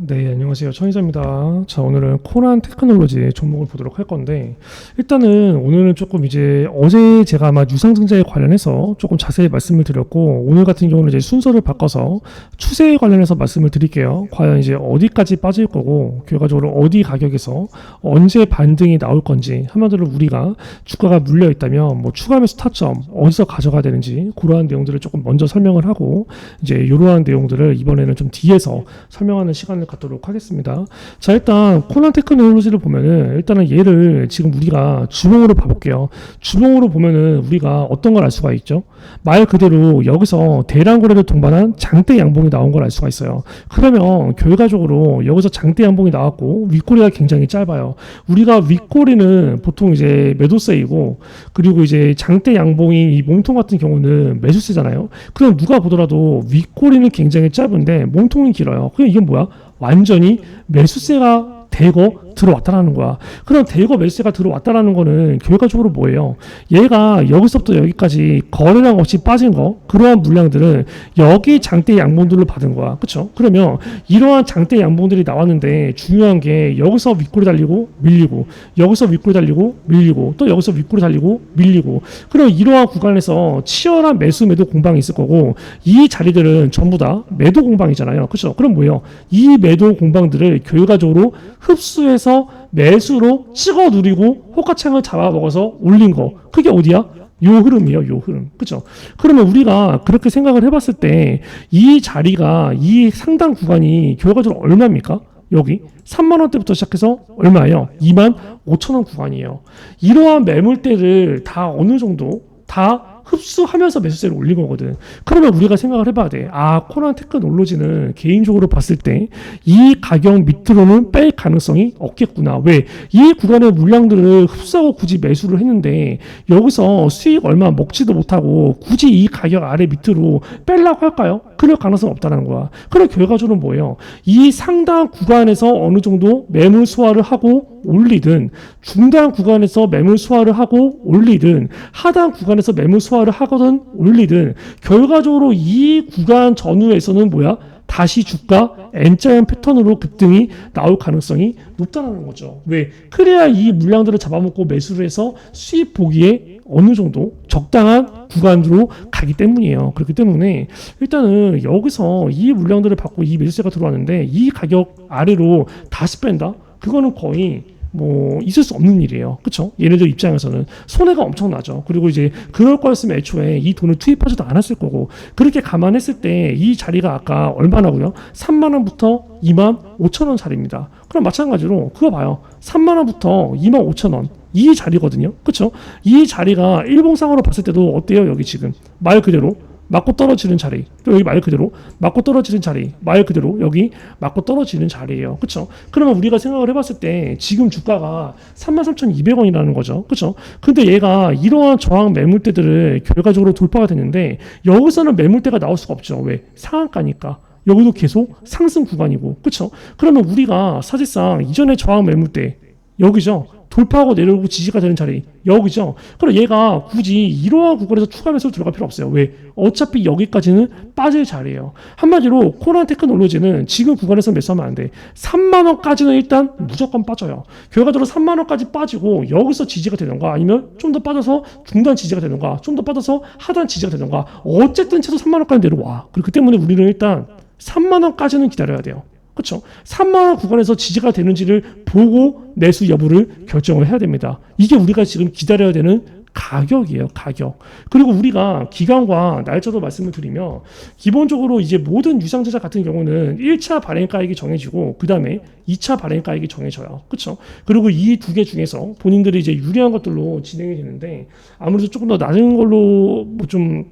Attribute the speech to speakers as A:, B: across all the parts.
A: 네, 안녕하세요. 천희자입니다. 자, 오늘은 코난 테크놀로지 종목을 보도록 할 건데, 일단은 오늘은 조금 이제 어제 제가 아마 유상증자에 관련해서 조금 자세히 말씀을 드렸고, 오늘 같은 경우는 이제 순서를 바꿔서 추세에 관련해서 말씀을 드릴게요. 과연 이제 어디까지 빠질 거고, 결과적으로 어디 가격에서 언제 반등이 나올 건지, 한마디로 우리가 주가가 물려 있다면, 뭐 추가 매수 타점, 어디서 가져가야 되는지, 그러한 내용들을 조금 먼저 설명을 하고, 이제 이러한 내용들을 이번에는 좀 뒤에서 설명하는 시간을 갖도록 하겠습니다. 자, 일단 코난 테크놀로지를 보면은 일단은 얘를 지금 우리가 주봉으로 봐볼게요. 주봉으로 보면은 우리가 어떤 걸 알 수가 있죠? 말 그대로 여기서 대량 거래를 동반한 장대 양봉이 나온 걸 알 수가 있어요. 그러면 결과적으로 여기서 장대 양봉이 나왔고 윗꼬리가 굉장히 짧아요. 우리가 윗꼬리는 보통 이제 매도세이고 그리고 이제 장대 양봉이 이 몸통 같은 경우는 매수세잖아요. 그럼 누가 보더라도 윗꼬리는 굉장히 짧은데 몸통은 길어요. 그럼 이게 뭐야? 완전히 매수세가 대거 들어왔다라는 거야. 그럼 대거 매수세가 들어왔다라는 거는 결과적으로 뭐예요? 얘가 여기서부터 여기까지 거래량 없이 빠진 거 그러한 물량들은 여기 장대 양봉들로 받은 거야. 그렇죠? 그러면 이러한 장대 양봉들이 나왔는데 중요한 게 여기서 윗골이 달리고 밀리고 여기서 윗골이 달리고 밀리고 또 여기서 윗골이 달리고 밀리고 그럼 이러한 구간에서 치열한 매수 매도 공방이 있을 거고 이 자리들은 전부 다 매도 공방이잖아요. 그렇죠? 그럼 뭐예요? 이 매도 공방들을 결과적으로 흡수해서 매수로 찍어 누리고 호가창을 잡아먹어서 올린 거 그게 어디야? 요 흐름이에요, 요 흐름. 그죠? 그러면 우리가 그렇게 생각을 해봤을 때 이 자리가 이 상당 구간이 결과적으로 얼마입니까? 여기 3만 원대부터 시작해서 얼마예요? 2만 5천 원 구간이에요. 이러한 매물대를 다 어느 정도 다 흡수하면서 매수세를 올린 거거든. 그러면 우리가 생각을 해봐야 돼. 아, 코난 테크놀로지는 개인적으로 봤을 때 이 가격 밑으로는 뺄 가능성이 없겠구나. 왜? 이 구간의 물량들을 흡수하고 굳이 매수를 했는데 여기서 수익 얼마 먹지도 못하고 굳이 이 가격 아래 밑으로 빼려고 할까요? 그럴 가능성 없다는 거야. 그럼 결과적으로 뭐예요? 이 상당 구간에서 어느 정도 매물 소화를 하고 올리든 중단 구간에서 매물 소화를 하고 올리든 하단 구간에서 매물 소화 를 하거든 올리든 결과적으로 이 구간 전후에서는 뭐야? 다시 주가 N자형 패턴으로 급등이 나올 가능성이 높다는 거죠. 왜? 그래야 이 물량들을 잡아먹고 매수를 해서 수입 보기에 어느 정도 적당한 구간으로 가기 때문이에요. 그렇기 때문에 일단은 여기서 이 물량들을 받고 이 매수세가 들어왔는데 이 가격 아래로 다시 뺀다? 그거는 거의 뭐 있을 수 없는 일이에요. 그렇죠? 얘네들 입장에서는 손해가 엄청나죠. 그리고 이제 그럴 거였으면 애초에 이 돈을 투입하지도 않았을 거고 그렇게 감안했을 때 이 자리가 아까 얼마나고요? 3만 원부터 2만 5천 원 자리입니다. 그럼 마찬가지로 그거 봐요. 3만 원부터 2만 5천 원. 이 자리거든요. 그렇죠? 이 자리가 일봉상으로 봤을 때도 어때요? 여기 지금 말 그대로 맞고 떨어지는 자리. 또 여기 말 그대로 맞고 떨어지는 자리. 말 그대로 여기 맞고 떨어지는 자리예요. 그렇죠? 그러면 우리가 생각을 해봤을 때 지금 주가가 33,200원이라는 거죠. 그렇죠? 근데 얘가 이러한 저항 매물대들을 결과적으로 돌파가 됐는데 여기서는 매물대가 나올 수가 없죠. 왜? 상한가니까. 여기도 계속 상승 구간이고. 그렇죠? 그러면 우리가 사실상 이전에 저항 매물대 여기죠. 돌파하고 내려오고 지지가 되는 자리 여기죠. 그럼 얘가 굳이 이러한 구간에서 추가 매수로 들어갈 필요 없어요. 왜? 어차피 여기까지는 빠질 자리예요. 한마디로 코난 테크놀로지는 지금 구간에서 매수하면 안 돼. 3만 원까지는 일단 무조건 빠져요. 결과적으로 3만 원까지 빠지고 여기서 지지가 되는가 아니면 좀 더 빠져서 중단 지지가 되는가 좀 더 빠져서 하단 지지가 되는가 어쨌든 최소 3만 원까지 내려와. 그렇기 때문에 우리는 일단 3만 원까지는 기다려야 돼요. 그렇죠. 3만 원 구간에서 지지가 되는지를 보고 매수 여부를 결정을 해야 됩니다. 이게 우리가 지금 기다려야 되는 가격이에요, 가격. 그리고 우리가 기간과 날짜도 말씀을 드리면 기본적으로 이제 모든 유상증자 같은 경우는 1차 발행가액이 정해지고 그 다음에 2차 발행가액이 정해져요. 그렇죠? 그리고 이 두 개 중에서 본인들이 이제 유리한 것들로 진행이 되는데 아무래도 조금 더 낮은 걸로 뭐좀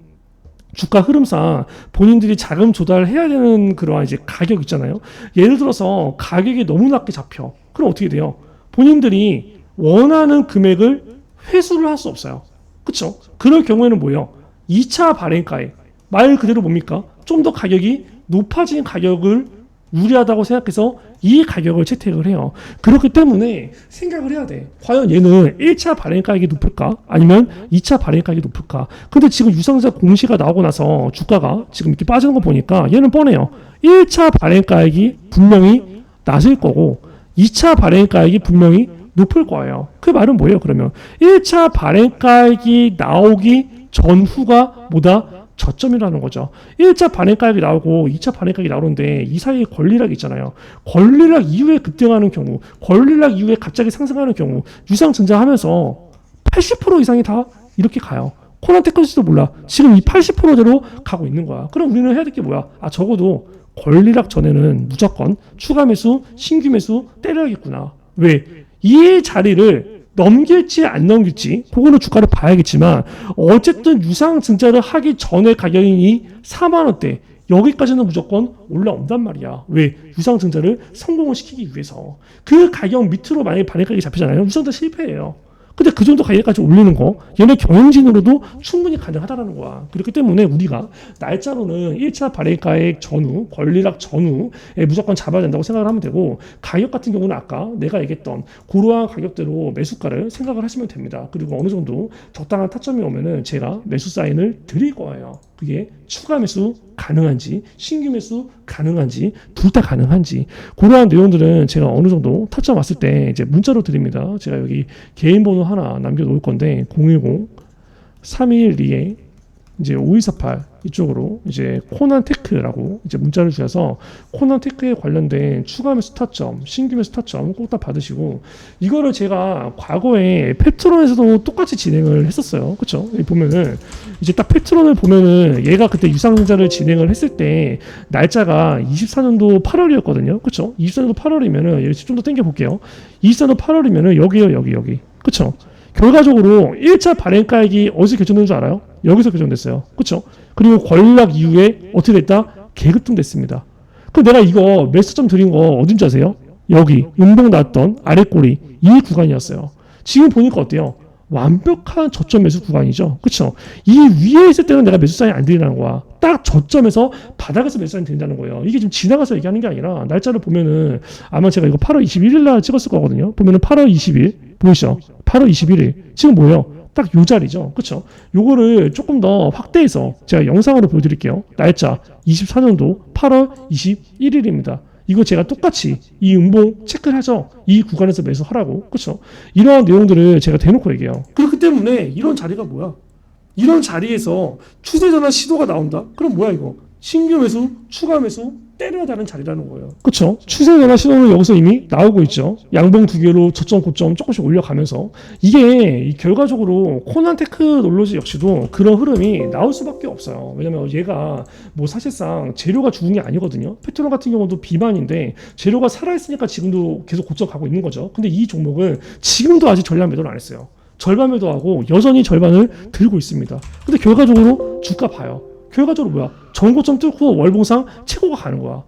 A: 주가 흐름상 본인들이 자금 조달해야 되는 그러한 이제 가격 있잖아요. 예를 들어서 가격이 너무 낮게 잡혀. 그럼 어떻게 돼요? 본인들이 원하는 금액을 회수를 할 수 없어요. 그렇죠? 그럴 경우에는 뭐예요? 2차 발행가액 말 그대로 뭡니까? 좀 더 가격이 높아진 가격을 유리하다고 생각해서 이 가격을 채택을 해요. 그렇기 때문에 생각을 해야 돼. 과연 얘는 1차 발행가액이 높을까? 아니면 2차 발행가액이 높을까? 근데 지금 유상자 공시가 나오고 나서 주가가 지금 이렇게 빠지는 거 보니까 얘는 뻔해요. 1차 발행가액이 분명히 낮을 거고 2차 발행가액이 분명히 높을 거예요. 그 말은 뭐예요? 그러면 1차 발행가액이 나오기 전후가 뭐다? 저점이라는 거죠. 1차 발행가액이 나오고 2차 발행가액이 나오는데 이 사이에 권리락이 있잖아요. 권리락 이후에 급등하는 경우, 권리락 이후에 갑자기 상승하는 경우 유상증자하면서 80% 이상이 다 이렇게 가요. 코난 테크노지도 몰라. 지금 이 80%대로 가고 있는 거야. 그럼 우리는 해야 될 게 뭐야? 아 적어도 권리락 전에는 무조건 추가 매수, 신규 매수 때려야겠구나. 왜? 이 자리를 넘길지 안 넘길지 그거는 주가를 봐야겠지만 어쨌든 유상 증자를 하기 전에 가격이 4만 원대 여기까지는 무조건 올라온단 말이야. 왜? 유상 증자를 성공을 시키기 위해서. 그 가격 밑으로 만약에 발행가격이 잡히잖아요. 유상증자 실패예요. 근데 그 정도 가격까지 올리는 거 얘네 경영진으로도 충분히 가능하다라는 거야. 그렇기 때문에 우리가 날짜로는 1차 발행가액 전후, 권리락 전후에 무조건 잡아야 된다고 생각을 하면 되고 가격 같은 경우는 아까 내가 얘기했던 그러한 가격대로 매수가를 생각을 하시면 됩니다. 그리고 어느 정도 적당한 타점이 오면은 제가 매수 사인을 드릴 거예요. 그게 추가 매수 가능한지 신규 매수 가능한지 둘 다 가능한지 그러한 내용들은 제가 어느 정도 타점 왔을 때 이제 문자로 드립니다. 제가 여기 개인 번호 하나 남겨 놓을 건데 010 312에 이제 5248 이쪽으로 이제 코난 테크라고 이제 문자를 주셔서 코난 테크에 관련된 추가 매수 타점, 신규 매수 타점 꼭 다 받으시고 이거를 제가 과거에 페트론에서도 똑같이 진행을 했었어요. 그렇죠? 보면은 이제 딱 페트론을 보면은 얘가 그때 유상증자를 진행을 했을 때 날짜가 24년도 8월이었거든요. 그렇죠? 24년도 8월이면은 여기 좀더 당겨 볼게요. 24년도 8월이면은 여기요, 여기 여기. 그렇죠? 결과적으로 1차 발행가액이 어디서 결정된 줄 알아요? 여기서 결정됐어요. 그렇죠? 그리고 권리락 이후에 어떻게 됐다? 계급등 됐습니다. 그럼 내가 이거 매수점 드린 거 어딘지 아세요? 여기 음봉 났던 아랫꼬리 이 구간이었어요. 지금 보니까 어때요? 완벽한 저점 매수 구간이죠. 그렇죠? 이 위에 있을 때는 내가 매수 사인 안 드리는 거야. 딱 저점에서 바닥에서 매수 사인 드린다는 거예요. 이게 지금 지나가서 얘기하는 게 아니라 날짜를 보면은 아마 제가 이거 8월 21일 날 찍었을 거거든요. 보면은 8월 20일 보이시죠? 8월 21일 지금 뭐예요? 딱 요 자리죠. 그렇죠? 요거를 조금 더 확대해서 제가 영상으로 보여드릴게요. 날짜 24년도 8월 21일입니다. 이거 제가 똑같이 이 음봉 체크를 하죠. 이 구간에서 매수하라고. 그렇죠? 이러한 내용들을 제가 대놓고 얘기해요. 그렇기 때문에 이런 자리가 뭐야? 이런 자리에서 추세 전환 시도가 나온다? 그럼 뭐야 이거? 신규 매수, 추가 매수, 때려야 되는 자리라는 거예요. 그렇죠? 추세 전환 신호는 여기서 이미 나오고 있죠. 양봉 두 개로 저점 고점 조금씩 올려가면서 이게 이 결과적으로 코난 테크놀로지 역시도 그런 흐름이 나올 수밖에 없어요. 왜냐면 얘가 뭐 사실상 재료가 죽은 게 아니거든요. 페트롤 같은 경우도 비만인데 재료가 살아있으니까 지금도 계속 고점 가고 있는 거죠. 근데 이 종목은 지금도 아직 전량 매도를 안 했어요. 절반 매도하고 여전히 절반을 들고 있습니다. 근데 결과적으로 주가 봐요. 결과적으로 뭐야? 전고점 뚫고 월봉상 최고가 가는 거야.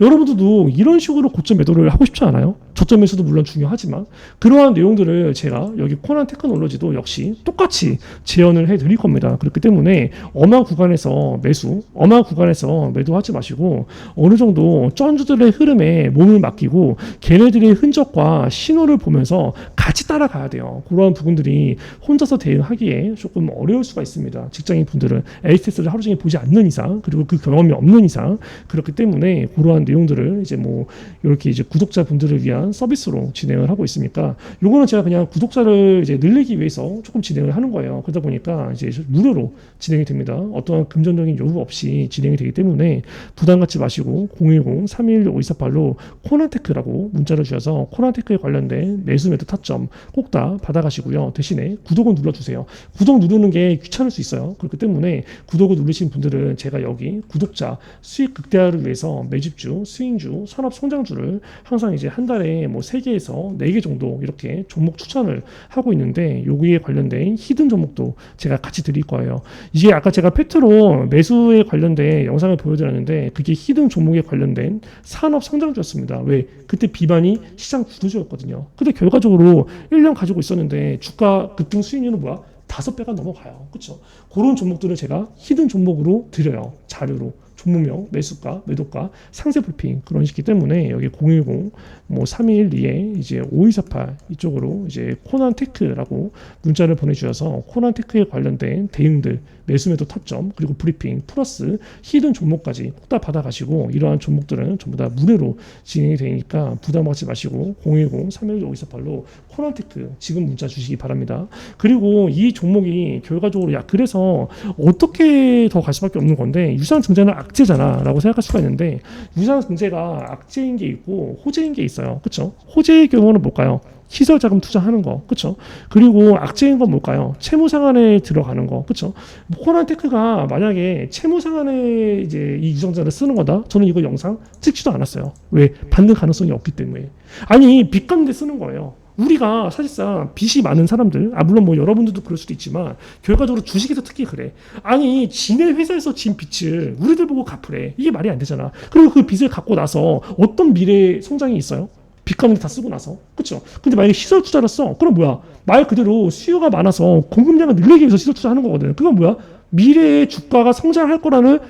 A: 여러분들도 이런 식으로 고점 매도를 하고 싶지 않아요? 저점 매수도 물론 중요하지만 그러한 내용들을 제가 여기 코난 테크놀로지도 역시 똑같이 재현을 해 드릴 겁니다. 그렇기 때문에 어마 구간에서 매수, 어마 구간에서 매도하지 마시고 어느 정도 쩐주들의 흐름에 몸을 맡기고 걔네들의 흔적과 신호를 보면서 같이 따라가야 돼요. 그러한 부분들이 혼자서 대응하기에 조금 어려울 수가 있습니다. 직장인 분들은 에이스테스를 하루 종일 보지 않는 이상 그리고 그 경험이 없는 이상 그렇기 때문에 그러한 내용들을 이제 뭐 이렇게 이제 구독자 분들을 위한 서비스로 진행을 하고 있으니까 요거는 제가 그냥 구독자를 이제 늘리기 위해서 조금 진행을 하는 거예요. 그러다 보니까 이제 무료로 진행이 됩니다. 어떠한 금전적인 요구 없이 진행이 되기 때문에 부담 갖지 마시고 010-311-5248로 코난테크라고 문자를 주셔서 코난테크에 관련된 매수 매도 타점 꼭 다 받아가시고요. 대신에 구독은 눌러주세요. 구독 누르는 게 귀찮을 수 있어요. 그렇기 때문에 구독을 누르신 분들은 제가 여기 구독자 수익 극대화를 위해서 매집주, 스윙주, 산업 성장주를 항상 이제 한 달에 뭐 3개에서 4개 정도 이렇게 종목 추천을 하고 있는데 여기에 관련된 히든 종목도 제가 같이 드릴 거예요. 이게 아까 제가 페트로 매수에 관련된 영상을 보여드렸는데 그게 히든 종목에 관련된 산업 성장주였습니다. 왜? 그때 비반이 시장 구도주였거든요. 근데 결과적으로 1년 가지고 있었는데 주가 급등 수익률은 뭐야? 다섯 배가 넘어가요. 그렇죠? 그런 종목들을 제가 히든 종목으로 드려요. 자료로. 종목명, 매수가, 매도가, 상세 불핑 그런 식이기 때문에 여기 010, 뭐 312에 이제 5248 이쪽으로 이제 코난 테크라고 문자를 보내주셔서 코난 테크에 관련된 대응들 매수매도 타점 그리고 브리핑 플러스 히든 종목까지 꼭다 받아가시고 이러한 종목들은 전부 다 무료로 진행이 되니까 부담하지 마시고 010 312 528로 코란테크 지금 문자 주시기 바랍니다. 그리고 이 종목이 결과적으로 야 그래서 어떻게 더 갈 수밖에 없는 건데 유상 증자는 악재잖아라고 생각할 수가 있는데 유상 증자가 악재인 게 있고 호재인 게 있어요. 그렇죠? 호재의 경우는 뭘까요? 시설 자금 투자하는 거, 그렇죠? 그리고 악재인 건 뭘까요? 채무 상환에 들어가는 거, 그렇죠? 코란테크가 만약에 채무 상환에 이제 이 유상자를 쓰는 거다, 저는 이거 영상 찍지도 않았어요. 왜? 받는 가능성이 없기 때문에. 아니 빚 갚는데 쓰는 거예요. 우리가 사실상 빚이 많은 사람들, 아 물론 뭐 여러분들도 그럴 수도 있지만 결과적으로 주식에서 특히 그래. 아니 지네 회사에서 진 빚을 우리들 보고 갚으래. 이게 말이 안 되잖아. 그리고 그 빚을 갖고 나서 어떤 미래 성장이 있어요? 빚 갚는 다 쓰고 나서 그렇죠. 근데 만약에 시설 투자를 써, 그럼 뭐야? 말 그대로 수요가 많아서 공급량을 늘리기 위해서 시설 투자하는 거거든. 그건 뭐야? 미래의 주가가 성장할 거라는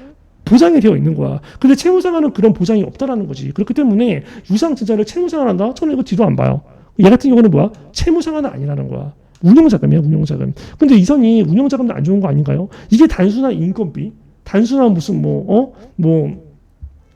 A: 보장이 되어 있는 거야. 근데 채무상환은 그런 보장이 없다라는 거지. 그렇기 때문에 유상증자를 채무상환한다? 저는 이거 뒤도 안 봐요. 얘 같은 경우는 뭐야? 채무상환은 아니라는 거야. 운영자금이야, 운영자금. 근데 이선이 운영자금도 안 좋은 거 아닌가요? 이게 단순한 인건비, 단순한 무슨 뭐, 어? 뭐,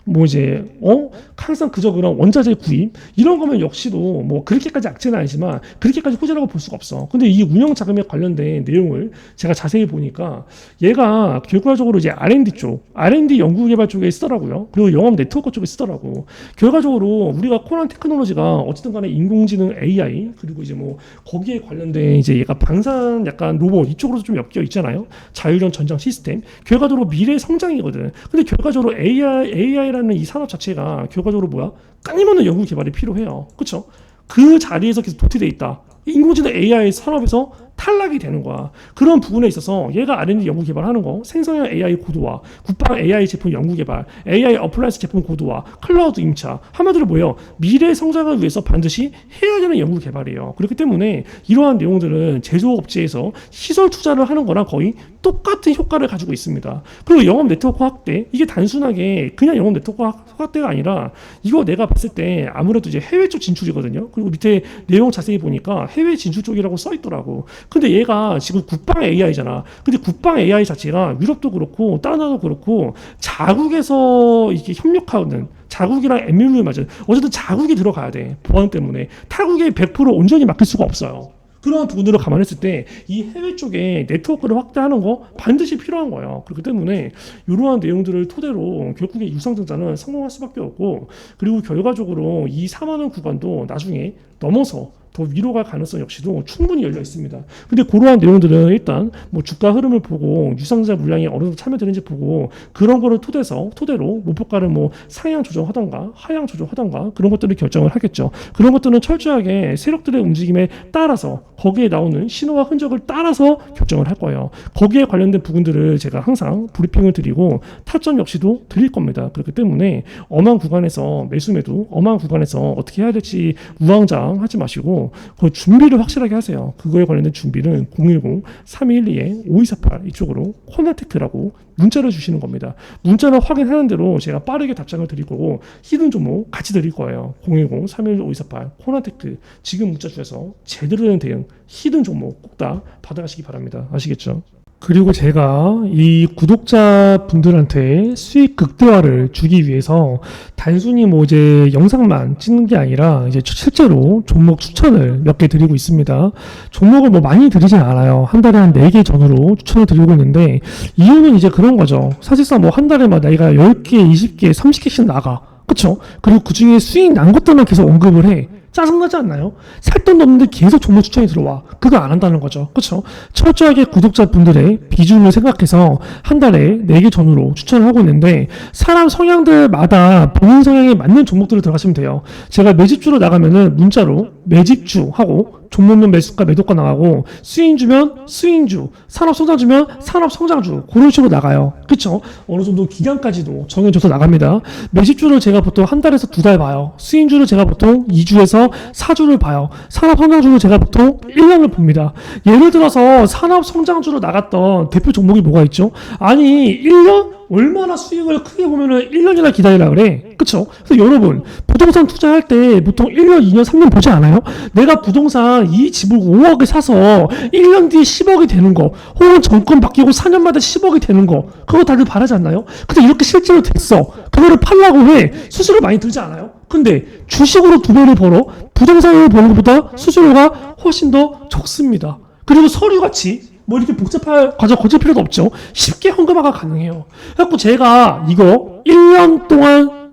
A: 뭐 이제 어 항상 그저 그런 원자재 구입 이런 거면 역시도 뭐 그렇게까지 악재는 아니지만 그렇게까지 호재라고 볼 수가 없어. 근데 이 운영 자금에 관련된 내용을 제가 자세히 보니까 얘가 결과적으로 이제 R&D 쪽, R&D 연구 개발 쪽에 쓰더라고요. 그리고 영업 네트워크 쪽에 쓰더라고. 결과적으로 우리가 코난 테크놀로지가 어쨌든 간에 인공지능 AI 그리고 이제 뭐 거기에 관련된 이제 얘가 방산 약간 로봇 이쪽으로도 좀 엮여 있잖아요. 자율형 전장 시스템. 결과적으로 미래 성장이거든. 근데 결과적으로 AI AI라는 이 산업 자체가 결과적으로 뭐야? 끊임없는 연구 개발이 필요해요. 그렇죠? 그 자리에서 계속 도태돼 있다. 인공지능 AI 산업에서 탈락이 되는 거야. 그런 부분에 있어서 얘가 R&D 연구 개발하는 거, 생성형 AI 고도화, 국방 AI 제품 연구 개발, AI 어플라이언스 제품 고도화, 클라우드 임차, 한마디로 뭐예요? 미래 성장을 위해서 반드시 해야 되는 연구 개발이에요. 그렇기 때문에 이러한 내용들은 제조업체에서 시설 투자를 하는 거랑 거의 똑같은 효과를 가지고 있습니다. 그리고 영업 네트워크 확대, 이게 단순하게 그냥 영업 네트워크 확대가 아니라 이거 내가 봤을 때 아무래도 이제 해외 쪽 진출이거든요. 그리고 밑에 내용 자세히 보니까 해외 진출 쪽이라고 써 있더라고. 근데 얘가 지금 국방 AI잖아. 근데 국방 AI 자체가 유럽도 그렇고 다른 나라도 그렇고 자국에서 이게 협력하는 자국이랑 MOU 맞아. 어쨌든 자국이 들어가야 돼. 보안 때문에 타국에 100% 온전히 맡길 수가 없어요. 그런 부분으로 감안했을 때 이 해외 쪽에 네트워크를 확대하는 거 반드시 필요한 거예요. 그렇기 때문에 이러한 내용들을 토대로 결국에 유상증자는 성공할 수밖에 없고 그리고 결과적으로 이 4만 원 구간도 나중에 넘어서 더 위로 갈 가능성 역시도 충분히 열려 있습니다. 근데 그러한 내용들은 일단 뭐 주가 흐름을 보고 유상자 물량이 어느 정도 참여되는지 보고 그런 거를 토대서 토대로 목표가를 뭐 상향 조정하던가 하향 조정하던가 그런 것들을 결정을 하겠죠. 그런 것들은 철저하게 세력들의 움직임에 따라서 거기에 나오는 신호와 흔적을 따라서 결정을 할 거예요. 거기에 관련된 부분들을 제가 항상 브리핑을 드리고 타점 역시도 드릴 겁니다. 그렇기 때문에 엄한 구간에서 매수 매도 엄한 구간에서 어떻게 해야 될지 우왕좌왕 하지 마시고 그 준비를 확실하게 하세요. 그거에 관련된 준비는 010-3212-5248 이쪽으로 코나텍트라고 문자를 주시는 겁니다. 문자를 확인하는 대로 제가 빠르게 답장을 드릴 거고 히든 종목 같이 드릴 거예요. 010-3212-5248 코나텍트 지금 문자 주셔서 제대로 된 대응 히든 종목 꼭 다 받아가시기 바랍니다. 아시겠죠? 그리고 제가 이 구독자 분들한테 수익 극대화를 주기 위해서 단순히 뭐 이제 영상만 찍는 게 아니라 이제 실제로 종목 추천을 몇 개 드리고 있습니다. 종목을 뭐 많이 드리진 않아요. 한 달에 한 4개 전후로 추천을 드리고 있는데 이유는 이제 그런 거죠. 사실상 뭐 한 달에 막 내가 10개, 20개, 30개씩 나가. 그쵸? 그리고 그 중에 수익 난 것들만 계속 언급을 해. 짜증나지 않나요? 살 돈도 없는데 계속 종목 추천이 들어와. 그거 안 한다는 거죠. 그렇죠? 철저하게 구독자분들의 비중을 생각해서 한 달에 4개 전후로 추천을 하고 있는데 사람 성향들마다 본인 성향에 맞는 종목들을 들어가시면 돼요. 제가 매집주로 나가면은 문자로 매집주 하고 종목명 매수가 매도가 나가고 수인 주면 수인주, 산업 성장 주면 산업 성장주 그런 식으로 나가요. 그렇죠? 어느 정도 기간까지도 정해져서 나갑니다. 매집주를 제가 보통 한 달에서 두 달 봐요. 수인주를 제가 보통 2주에서 4주를 봐요. 산업 성장주를 제가 보통 1년을 봅니다. 예를 들어서 산업 성장주로 나갔던 대표 종목이 뭐가 있죠? 아니 1년 얼마나 수익을 크게 보면은 1년이나 기다리라 그래. 그쵸? 그래서 여러분, 부동산 투자할 때 보통 1년, 2년, 3년 보지 않아요? 내가 부동산 이 집을 5억에 사서 1년 뒤에 10억이 되는 거, 혹은 정권 바뀌고 4년마다 10억이 되는 거, 그거 다들 바라지 않나요? 근데 이렇게 실제로 됐어. 그거를 팔라고 해. 수수료 많이 들지 않아요? 근데 주식으로 두 배를 벌어 부동산으로 버는 것보다 수수료가 훨씬 더 적습니다. 그리고 서류 같이 뭐 이렇게 복잡한 과정 거칠 필요도 없죠. 쉽게 현금화가 가능해요. 그래갖고 제가 이거 1년 동안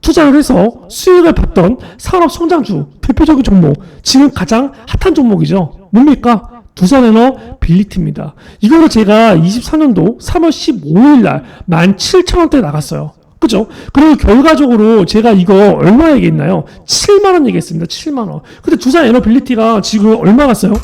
A: 투자를 해서 수익을 봤던 산업 성장주 대표적인 종목 지금 가장 핫한 종목이죠. 뭡니까? 두산에너 빌리티입니다. 이거를 제가 24년도 3월 15일 날 17,000원대 나갔어요. 그죠? 그리고 결과적으로 제가 이거 얼마 얘기했나요? 7만원 얘기했습니다. 7만원. 근데 두산 에너빌리티가 지금 얼마 갔어요?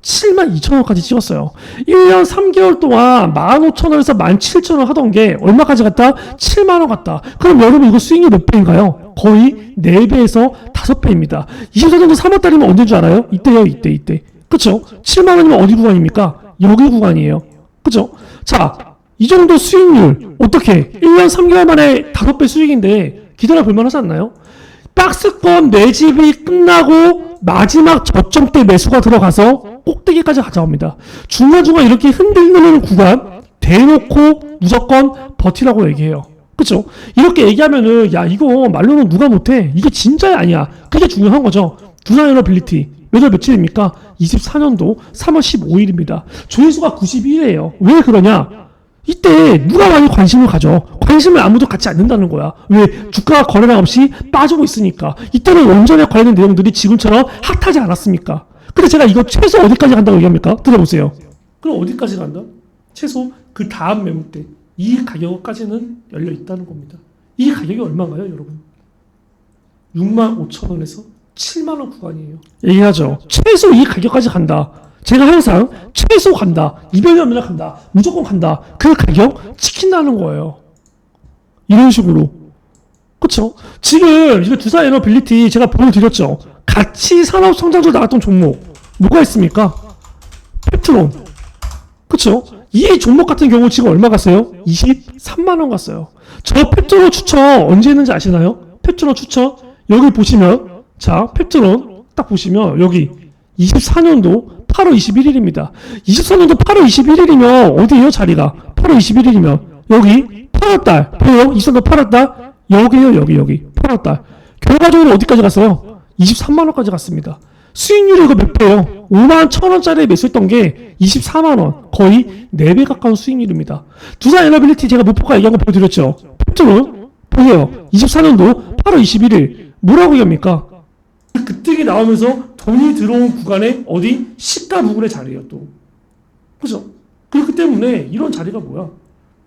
A: 7만 2천 원까지 찍었어요. 1년 3개월 동안 15,000원에서 17,000원 하던 게 얼마까지 갔다? 7만 원 갔다. 그럼 여러분 이거 수익률 몇 배인가요? 거의 4배에서 5배입니다. 24년도 3월 달이면 언제인 줄 알아요? 이때요, 이때, 이때. 그쵸? 7만 원이면 어디 구간입니까? 여기 구간이에요. 그죠? 자, 이 정도 수익률 어떻게? 1년 3개월 만에 5배 수익인데 기다려 볼만 하지 않나요? 박스권 매집이 끝나고 마지막 저점 때 매수가 들어가서 꼭대기까지 가져옵니다. 중간중간 이렇게 흔들리는 구간 대놓고 무조건 버티라고 얘기해요. 그쵸? 이렇게 얘기하면은 야 이거 말로는 누가 못해 이게 진짜야 아니야 그게 중요한 거죠 두산 에너빌리티 몇월 며칠입니까? 24년도 3월 15일입니다 조회수가 91이에요 왜 그러냐 이때 누가 많이 관심을 가져? 관심을 아무도 갖지 않는다는 거야. 왜? 주가 거래량 없이 빠지고 있으니까. 이때는 원전에 관련된 내용들이 지금처럼 핫하지 않았습니까? 근데 제가 이거 최소 어디까지 간다고 얘기합니까? 들어보세요. 그럼 어디까지 간다? 최소 그 다음 매물 때. 이 가격까지는 열려 있다는 겁니다. 이 가격이 얼마인가요, 여러분? 6만 5천 원에서 7만 원 구간이에요. 얘기하죠. 최소 이 가격까지 간다. 제가 항상 최소 간다. 200년이나 간다. 무조건 간다. 그 가격 지킨다는 거예요. 이런 식으로. 그쵸? 지금 이거 두산 에너빌리티 제가 보여드렸죠. 같이 산업 성장주 나갔던 종목. 뭐가 있습니까? 페트론. 그쵸? 이 종목 같은 경우 지금 얼마 갔어요? 23만원 갔어요. 저 페트론 추천 언제 했는지 아시나요? 페트론 추천. 여기 보시면, 자, 페트론 딱 보시면, 여기 24년도 8월 21일입니다. 24년도 8월 21일이면 어디에요 자리가? 8월 21일이면 여기 8월달 보여요? 24년도 8월달 여기에요 여기 여기 8월달 결과적으로 어디까지 갔어요? 23만 원까지 갔습니다. 수익률이 이거 몇 배예요? 5만 1천 원짜리 매수했던 게 24만 원 거의 4배 가까운 수익률입니다. 두산 에너빌리티 제가 목표가 얘기한 거 보여드렸죠. 팩트는 보세요. 24년도 8월 21일 뭐라고 얘기합니까? 급등이 나오면서 돈이 들어온 구간에 어디 시가 부분의 자리예요 또 그죠? 그렇기 때문에 이런 자리가 뭐야?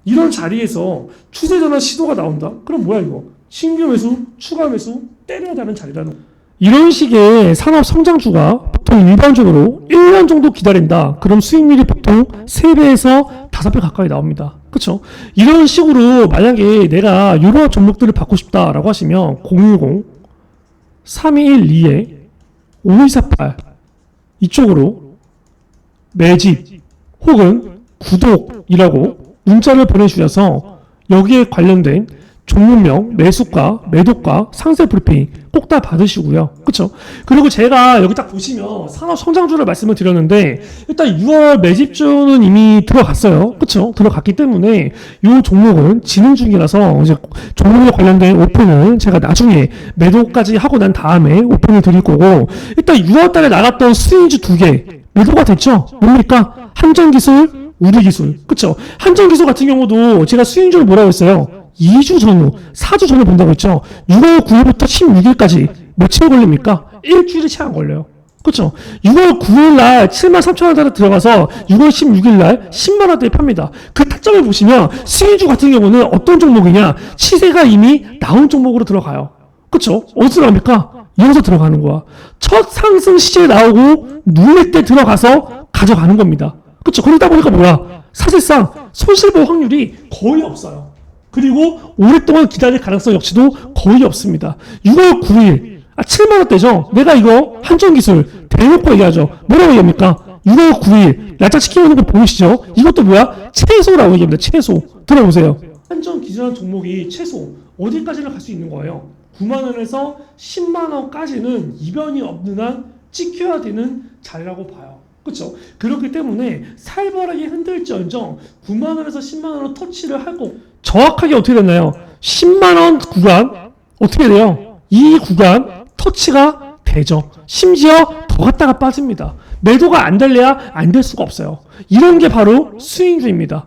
A: 이런 자리에서 추세 전환 시도가 나온다? 그럼 뭐야 이거? 신규 매수, 추가 매수 때려야 되는 자리라는 이런 식의 산업 성장주가 보통 일반적으로 1년 정도 기다린다. 그럼 수익률이 보통 3배에서 5배 가까이 나옵니다. 그렇죠? 이런 식으로 만약에 내가 이런 종목들을 받고 싶다라고 하시면 010 3212에 5248 이쪽으로 매집 혹은 구독이라고 문자를 보내주셔서 여기에 관련된 종목명, 매수가, 매도가, 상세 브리핑 꼭 다 받으시고요. 그쵸? 그리고 제가 여기 딱 보시면 산업 성장주를 말씀을 드렸는데 일단 6월 매집주는 이미 들어갔어요. 그쵸? 들어갔기 때문에 이 종목은 진행 중이라서 이제 종목에 관련된 오픈을 제가 나중에 매도까지 하고 난 다음에 오픈을 드릴 거고 일단 6월 달에 나갔던 수익주 두 개 매도가 됐죠? 뭡니까? 한전기술, 우리기술. 그쵸? 한전기술 같은 경우도 제가 수익주를 뭐라고 했어요? 2주 전후, 4주 전후 본다고 했죠. 6월 9일부터 16일까지 며칠 걸립니까? 일주일이 채 안 걸려요. 그렇죠? 6월 9일 날 7만 3천 원짜리 들어가서 6월 16일 날 10만 원대에 팝니다. 그 타점을 보시면 수익주 같은 경우는 어떤 종목이냐? 시세가 이미 나온 종목으로 들어가요. 그렇죠? 어디서 나옵니까? 여기서 들어가는 거야. 첫 상승 시제 나오고 누릴 때 들어가서 가져가는 겁니다. 그렇죠? 그러다 보니까 뭐야? 사실상 손실보 확률이 거의 없어요. 그리고 오랫동안 기다릴 가능성 역시도 거의 없습니다. 6월 9일, 아, 7만원대죠? 내가 이거 한전기술 대놓고 얘기하죠. 뭐라고 얘기합니까? 6월 9일, 날짜 지키고 있는 거 보이시죠? 이것도 뭐야? 최소라고 얘기합니다. 최소. 들어보세요. 한정 기준한 종목이 최소 어디까지는 갈수 있는 거예요? 9만 원에서 10만 원까지는 이변이 없는 한 찍혀야 되는 자리라고 봐요. 그렇죠? 그렇기 때문에 살벌하게 흔들지언정 9만 원에서 10만 원으로 터치를 하고 정확하게 어떻게 됐나요? 10만 원 구간 어떻게 돼요? 이 구간 터치가 되죠. 심지어 더 갔다가 빠집니다. 매도가 안 될래야 안 될 수가 없어요. 이런 게 바로 스윙주입니다.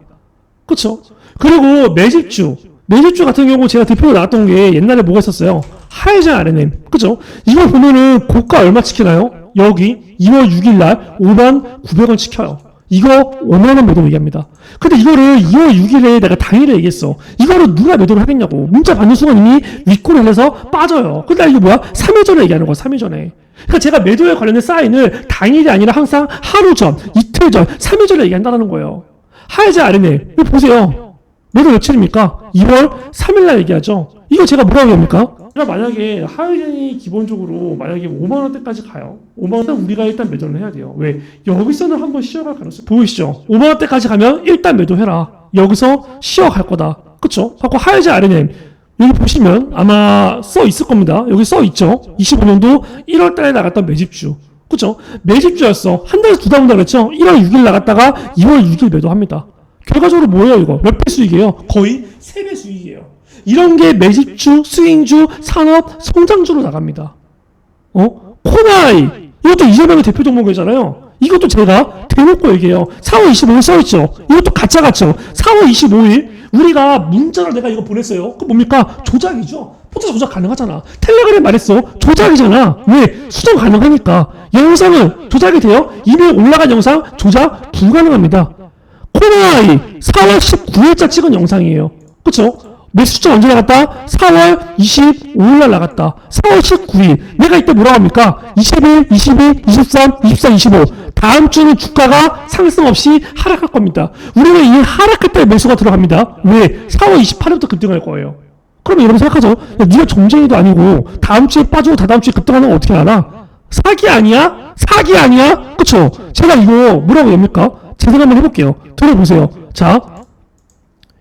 A: 그렇죠? 그리고 매집주, 매집주 같은 경우 제가 대표로 나왔던 게 옛날에 뭐가 있었어요? 하이젠 RNM, 그렇죠? 이걸 보면은 고가 얼마 찍히나요? 여기 2월 6일 날 5만 900원 찍혀요. 이거 5만 원 매도 얘기합니다. 근데 이거를 2월 6일에 내가 당일에 얘기했어. 이거를 누가 매도를 하겠냐고. 문자 받는 순간 이미 윗골을 해서 빠져요. 근데 이게 뭐야? 3일 전에 얘기하는 거야. 3일 전에. 그러니까 제가 매도에 관련된 사인을 당일이 아니라 항상 하루 전, 이틀 전, 3일 전에 얘기한다는 거예요. 하이제 아르네. 보세요. 매도 며칠입니까? 2월 3일날 얘기하죠. 이거 제가 뭐라고 합니까? 그러니까 만약에 하이젠이 기본적으로 만약에 5만 원대까지 가요. 5만 원대 우리가 일단 매도를 해야 돼요. 왜? 여기서는 한번 쉬어갈 가능성 보이시죠? 5만 원대까지 가면 일단 매도해라. 여기서 쉬어갈 거다. 그쵸? 하고 하이젠 아르네. 여기 보시면 아마 써 있을 겁니다. 여기 써 있죠. 25년도 1월 달에 나갔던 매집주. 그죠? 매집주였어. 한 달에 두달 온다 그랬죠? 1월 6일 나갔다가 2월 6일 매도합니다. 결과적으로 뭐예요, 이거? 몇 배 수익이에요? 거의 3배 수익이에요. 이런 게 매집주, 스윙주, 산업, 성장주로 나갑니다. 어? 코나이. 이것도 이재명의 대표 종목이잖아요. 이것도 제가 대놓고 얘기해요. 4월 25일 써있죠. 이것도 가짜 같죠. 4월 25일 우리가 문자로 내가 이거 보냈어요. 그 뭡니까? 조작이죠. 포토 조작 가능하잖아. 텔레그램 말했어. 조작이잖아. 왜? 수정 가능하니까. 영상은 조작이 돼요? 이미 올라간 영상 조작 불가능합니다. 코나이 4월 19일자 찍은 영상이에요. 그쵸? 매수점 언제 나갔다? 4월 25일 날 나갔다. 4월 19일. 내가 이때 뭐라고 합니까? 21, 22, 23, 24, 25. 다음 주는 주가가 상승 없이 하락할 겁니다. 우리는 이때 매수가 들어갑니다. 왜? 4월 28일부터 급등할 거예요. 그러면 여러분 생각하죠? 야, 네가 정쟁이도 아니고 다음 주에 빠지고 다다음 주에 급등하는 거 어떻게 알아? 사기 아니야? 사기 아니야? 그쵸? 제가 이거 뭐라고 합니까? 재생 한번 해볼게요. 들어보세요. 자,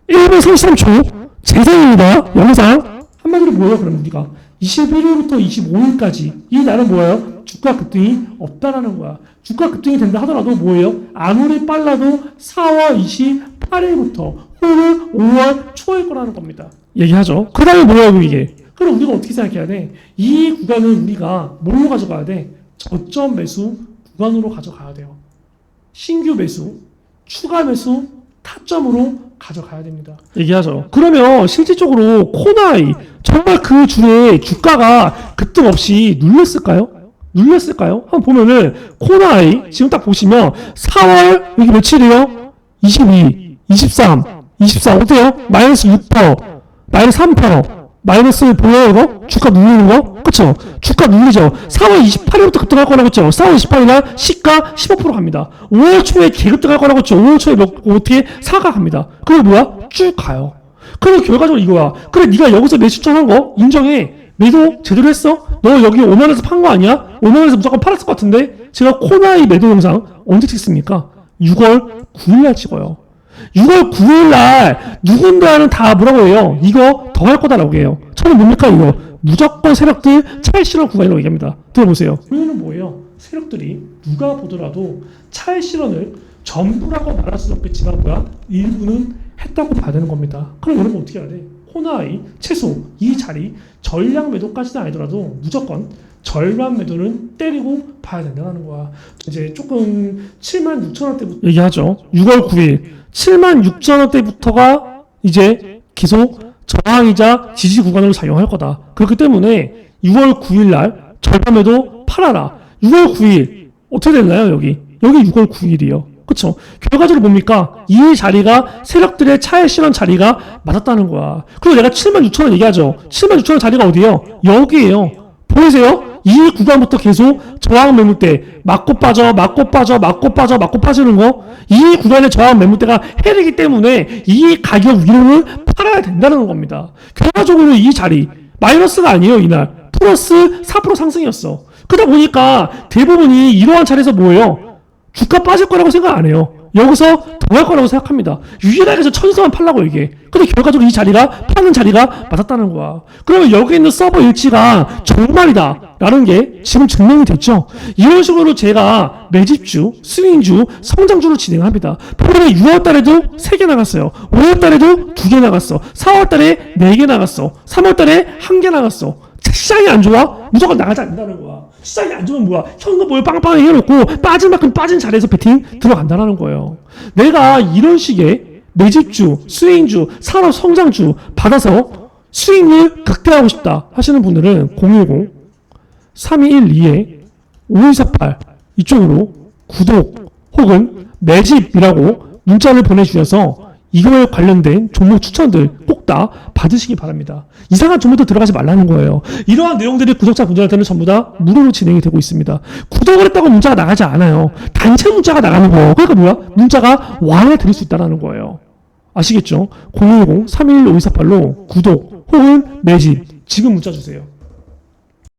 A: 1분 33초 재생입니다. 영상 한마디로 뭐예요? 그럼 우리가 21일부터 25일까지 이 날은 뭐예요? 주가 급등이 없다라는 거야. 주가 급등이 된다 하더라도 뭐예요? 아무리 빨라도 4월 28일부터 혹은 5월 초일 거라는 겁니다. 얘기하죠. 그 다음에 뭐라고 이게? 그럼 우리가 어떻게 생각해야 돼? 이 구간을 우리가 뭘로 가져가야 돼? 저점 매수 구간으로 가져가야 돼요. 신규 매수, 추가 매수, 타점으로 가져가야 됩니다. 얘기하죠. 그러면 실질적으로 코나이 정말 그 주에 주가가 급등 없이 눌렸을까요? 눌렸을까요? 한번 보면은 코나이 지금 딱 보시면 4월 여기 며칠이에요? 22, 23, 24 어때요? 마이너스 6%, 마이너스 3%. 마이너스 보여요 이거? 주가 누르는 거? 그쵸? 주가 누르죠 4월 28일부터 급등할 거라고 했죠 4월 28일 날 시가 15% 갑니다 5월 초에 개급등할 거라고 했죠 5월 초에 몇, 어떻게 사가 갑니다 그리고 뭐야? 쭉 가요 그럼 결과적으로 이거야 그래 네가 여기서 매수 청한 거 인정해 매도 제대로 했어? 너 여기 5만원에서 판 거 아니야? 5만원에서 무조건 팔았을 것 같은데 제가 코나이 매도 영상 언제 찍습니까? 6월 9일 날 찍어요 6월 9일 날 누군가는 다 뭐라고 해요? 이거 더 할 거다라고 해요. 저는 뭡니까 이거? 무조건 세력들 실현 구간이라고 얘기합니다. 들어보세요. 우리는 뭐예요? 세력들이 누가 보더라도 실현을 전부라고 말할 수는 없겠지만 뭐야? 일부는 했다고 봐야 되는 겁니다. 그럼 여러분 어떻게 해야 돼? 호나이 최소 이 자리 전량 매도까지는 아니더라도 무조건 절반 매도는 때리고 봐야 된다는 거야. 이제 조금 7만 6천 원대부터 얘기하죠. 6월 9일 7만 6천 원대부터가 이제 계속 저항이자 지지 구간으로 작용할 거다. 그렇기 때문에 6월 9일 날 절반 매도 팔아라. 6월 9일 어떻게 됐나요 여기? 여기 6월 9일이요. 그쵸? 결과적으로 뭡니까? 이 자리가 세력들의 차액 실현 자리가 맞았다는 거야. 그리고 내가 7만 6천 원 얘기하죠. 7만 6천 원 자리가 어디예요? 여기에요. 보이세요? 이 구간부터 계속 저항 매물대 맞고 빠져 맞고 빠져 맞고 빠져 맞고 빠지는 거 이 구간의 저항 매물대가 해리기 때문에 이 가격 위로를 팔아야 된다는 겁니다. 결과적으로 이 자리 마이너스가 아니에요 이날 플러스 4% 상승이었어. 그러다 보니까 대부분이 이러한 자리에서 뭐예요? 주가 빠질 거라고 생각 안 해요. 여기서 더 뭐할 거라고 생각합니다. 유일하게 천서만 팔라고 이게. 근데 결과적으로 이 자리가 파는 자리가 맞았다는 거야. 그러면 여기 있는 서버 일치가 정말이다. 라는 게 지금 증명이 됐죠. 이런 식으로 제가 매집주, 스윙주, 성장주를 진행합니다. 폴에 6월 달에도 3개 나갔어요. 5월 달에도 2개 나갔어. 4월 달에 4개 나갔어. 3월 달에 1개 나갔어. 시장이 안 좋아? 무조건 나가지 않는다는 거야. 시장이 안 좋으면 뭐야? 현금을 빵빵하게 해놓고 빠진 만큼 빠진 자리에서 배팅 들어간다는 거예요. 내가 이런 식의 매집주, 스윙주, 산업 성장주 받아서 수익률 극대화하고 싶다 하시는 분들은 010 3212에 5248 이쪽으로 구독 혹은 매집이라고 문자를 보내주셔서 이거에 관련된 종목 추천들 꼭 다 받으시기 바랍니다. 이상한 종목도 들어가지 말라는 거예요. 이러한 내용들이 구독자 분들한테는 전부 다 무료로 진행이 되고 있습니다. 구독을 했다고 문자가 나가지 않아요. 단체 문자가 나가는 거예요. 그러니까 뭐야? 문자가 와야 드릴 수 있다는 거예요. 아시겠죠? 010-311-5248로 구독 혹은 매집 지금 문자 주세요.